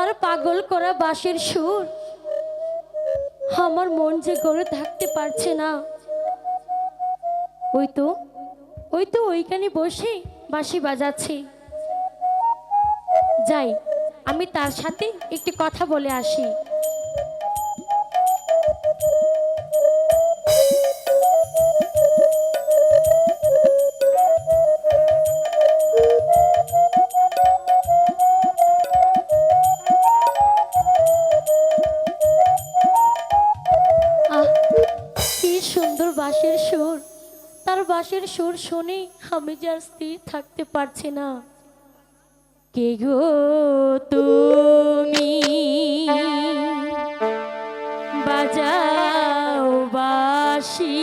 তার পাগল করা বাঁশের সুর। আমার মন যে গড়ে থাকতে পারছে না। ওই তো ওই তো ওইখানে বসে বাঁশি বাজাচ্ছি। যাই, আমি তার সাথে একটি কথা বলে আসি। কণ্ঠের সুর শুনে আমি যার স্থির থাকতে পারছি না। কে গো তুমি? বাজাও বাসী